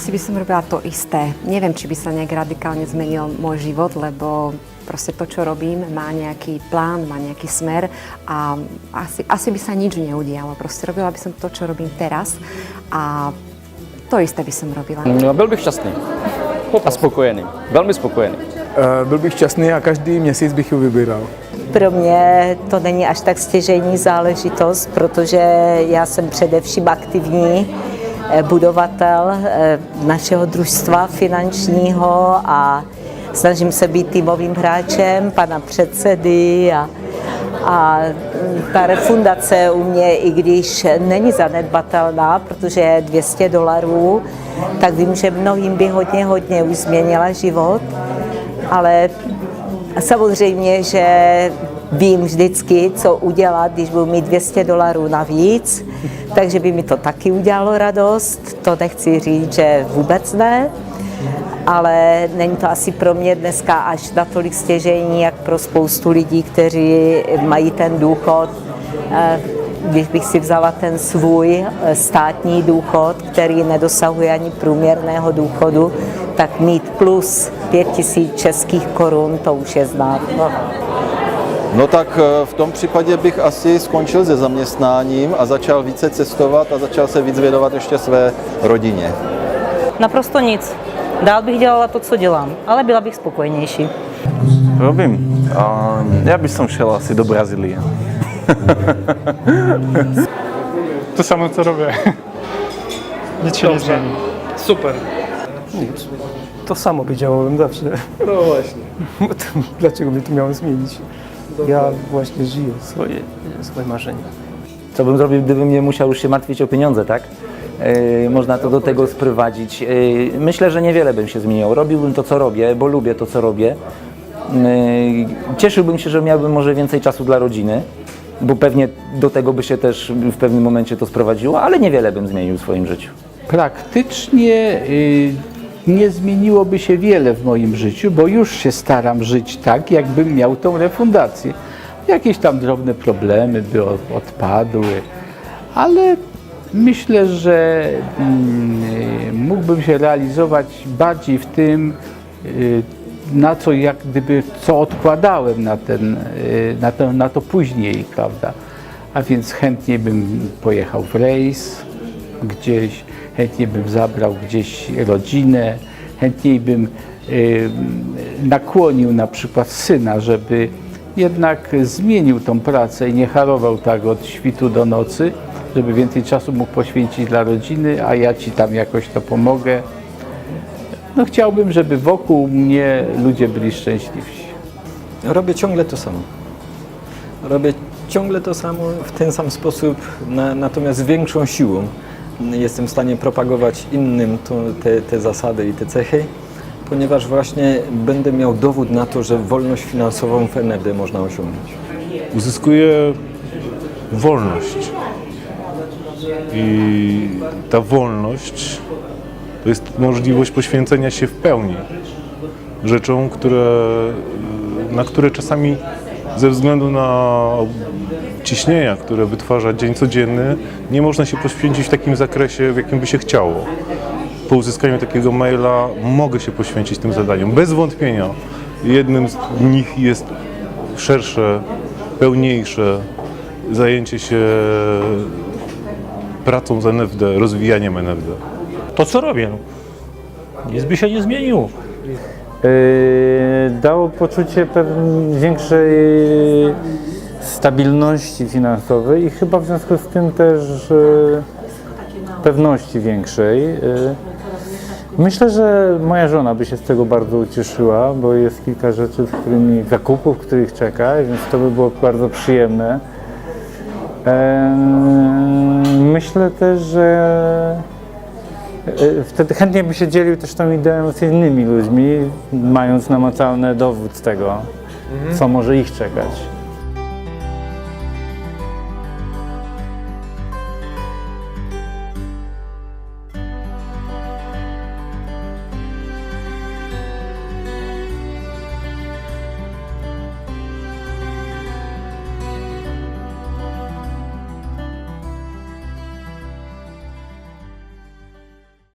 Asi by som robila to isté. Neviem, či by sa nejak radikálne zmenil môj život, lebo proste to, čo robím, má nejaký plán, má nejaký smer a asi, asi by sa nič neudialo. Proste robila by som to, čo robím teraz a to isté by som robila. No, byl bych šťastný a spokojený. Velmi spokojený. Eh, Byl bych šťastný a každý měsíc bych ji vybíral. Pro mě to není až tak stěžejní záležitost, protože já jsem především aktivní budovatel eh, našeho družstva finančního a snažím se být týmovým hráčem pana předsedy a, a ta refundace u mě, i když není zanedbatelná, protože je 200 dolarů, tak vím, že mnohým by hodně, hodně už změnila život, ale Samozřejmě, že vím vždycky, co udělat, když budu mít 200 dolarů navíc, takže by mi to taky udělalo radost. To nechci říct, že vůbec ne, ale není to asi pro mě dneska až natolik stěžení, jak pro spoustu lidí, kteří mají ten důchod. eh, Když bych si vzala ten svůj eh, státní důchod, který nedosahuje ani průměrného důchodu, tak mít plus 5000 českých korun, to už je znát. No tak eh, v tom případě bych asi skončil se zaměstnáním a začal více cestovat a začal se víc věnovat ještě své rodině. Naprosto nic. Dál bych dělala to, co dělám, ale byla bych spokojnější. Robím. A ja by som šiel asi do Brazílie. To samo co robię. Nic nie zmieni. Super. To samo by działałem zawsze. No właśnie. Dlaczego by to miało zmienić? Ja właśnie żyję swoje, swoje marzenia. Co bym zrobił, gdybym nie musiał już się martwić o pieniądze, tak? Yy, można to do tego sprowadzić. Yy, myślę, że niewiele bym się zmieniał. Robiłbym to, co robię, bo lubię to, co robię. Yy, cieszyłbym się, że miałbym może więcej czasu dla rodziny, bo pewnie do tego by się też w pewnym momencie to sprowadziło, ale niewiele bym zmienił w swoim życiu. Praktycznie y, nie zmieniłoby się wiele w moim życiu, bo już się staram żyć tak, jakbym miał tą refundację. Jakieś tam drobne problemy by od- odpadły, ale myślę, że mm, mógłbym się realizować bardziej w tym, y, na co jak gdyby co odkładałem na, ten, y, na, to, na to później, prawda? A więc chętnie bym pojechał w rejs gdzieś, chętnie bym zabrał gdzieś rodzinę, chętniej bym y, nakłonił na przykład syna, żeby jednak zmienił tą pracę i nie harował tak od świtu do nocy, żeby więcej czasu mógł poświęcić dla rodziny, a ja ci tam jakoś to pomogę. No chciałbym, żeby wokół mnie ludzie byli szczęśliwsi. Robię ciągle to samo. Robię ciągle to samo w ten sam sposób, na, natomiast z większą siłą. Jestem w stanie propagować innym te, te zasady i te cechy, ponieważ właśnie będę miał dowód na to, że wolność finansową w NRD można osiągnąć. Uzyskuję wolność. I ta wolność to jest możliwość poświęcenia się w pełni rzeczom, które, na które czasami ze względu na ciśnienia, które wytwarza dzień codzienny, nie można się poświęcić w takim zakresie, w jakim by się chciało. Po uzyskaniu takiego maila mogę się poświęcić tym zadaniom. Bez wątpienia jednym z nich jest szersze, pełniejsze zajęcie się pracą z NFD, rozwijaniem NFD. To co robię? Nic by się nie zmieniło. Yy, dało poczucie większej stabilności finansowej i chyba w związku z tym też yy, pewności większej. Yy, Myślę, że moja żona by się z tego bardzo ucieszyła, bo jest kilka rzeczy, z którymi, zakupów, których czeka, więc to by było bardzo przyjemne. Em, Myślę też, że wtedy chętnie by się dzielił też tą ideą z innymi ludźmi, mając namacalny dowód tego, co może ich czekać.